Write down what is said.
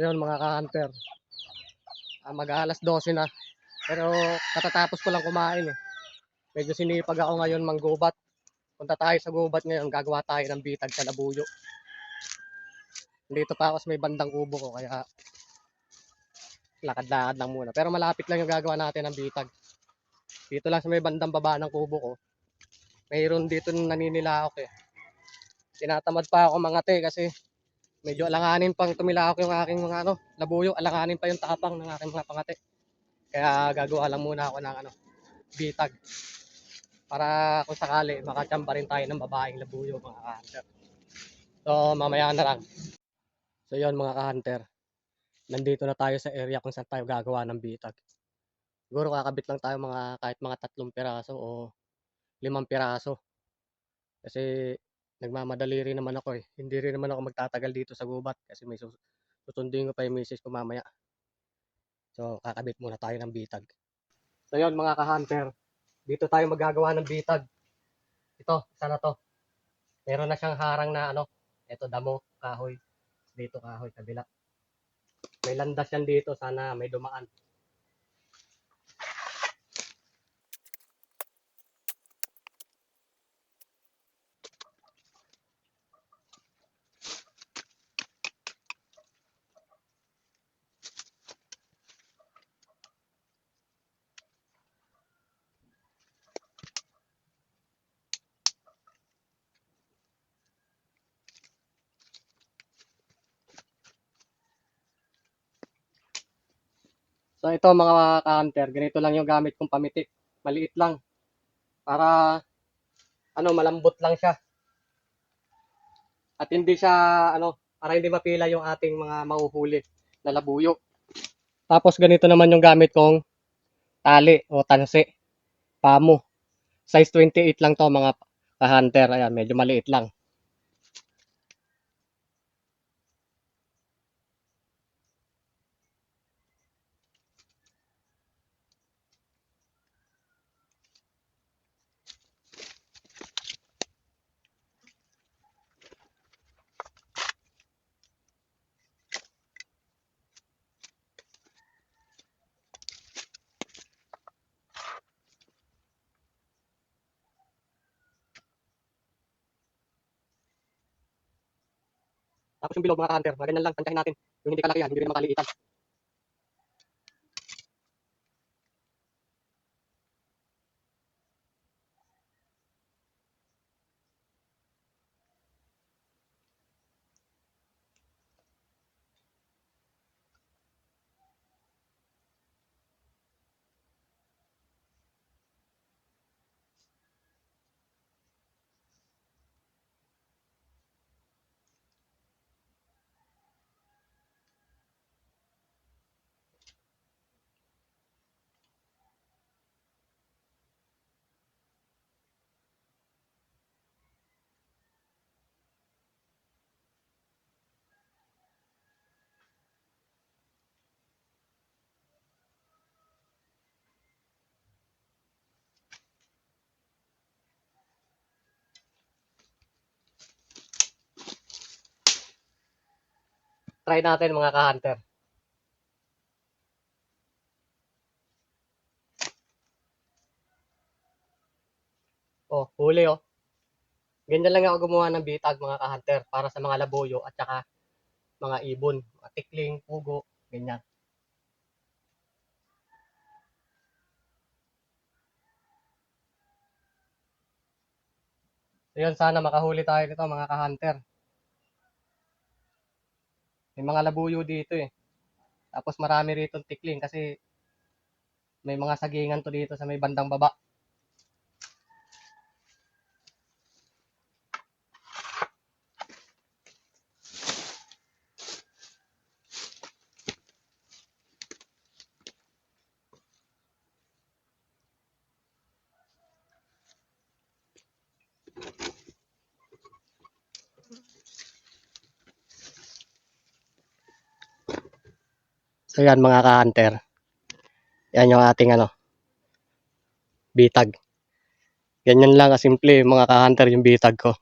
Yun mga ka-hunter. Ah, mag-aalas 12 na. Pero katatapos ko lang kumain eh. Medyo sinipag ako ngayon manggubat. Punta tayo sa gubat ngayon. Gagawa tayo ng bitag sa labuyo. Dito pa ako may bandang kubo ko kaya lakad-lakad lang muna. Pero malapit lang yung gagawa natin ng bitag. Dito lang sa may bandang baba ng kubo ko. Mayroon dito naninilahok eh. Tinatamad pa ako mga te kasi medyo alanganin pang tumilahok yung aking mga ano, labuyo. Alanganin pa yung tapang ng aking mga pangate. Kaya gagawa lang muna ako ng ano, bitag. Para kung sakali, makachamba rin tayo ng babaeng labuyo mga ka-hunter. So mamaya na lang. So yun mga ka-hunter. Nandito na tayo sa area kung saan tayo gagawa ng bitag. Siguro kakabit lang tayo mga kahit mga tatlong piraso o limang piraso. Kasi nagmamadali rin naman ako eh. Hindi rin naman ako magtatagal dito sa gubat kasi may sus- susundin ko pa yung misis ko mamaya. So kakabit muna tayo ng bitag. So yun mga ka-hunter. Dito tayo magagawa ng bitag. Ito, isa na to. Meron na siyang harang na ano. Ito damo, kahoy. Dito kahoy, kabila. May landas yan dito. Sana may dumaan. So ito mga ka-hunter, ganito lang yung gamit kong pamiti. Maliit lang. Para ano, malambot lang siya. At hindi siya ano, para hindi mapila yung ating mga mahuhuli na labuyo. Tapos ganito naman yung gamit kong tali o tansi. Pamo. Size 28 lang to mga ka-hunter. Ayan, medyo maliit lang. Tapos yung bilog mga ka-hunter, mga ganyan lang, tantahin natin. Yung hindi kalakihan, hindi rin makaliitan. Try natin mga ka-hunter. Oh, huli oh. Ganyan lang ako gumawa ng bitag mga ka-hunter para sa mga labuyo at saka mga ibon, mga tikling, pugo, ganyan. So yun, sana makahuli tayo nito mga ka-hunter. May mga labuyo dito eh. Tapos marami rito tikling kasi may mga sagingan to dito sa may bandang baba. So yan mga ka-hunter. Yan yung ating ano, bitag. Ganyan lang kasimple mga ka-hunter yung bitag ko.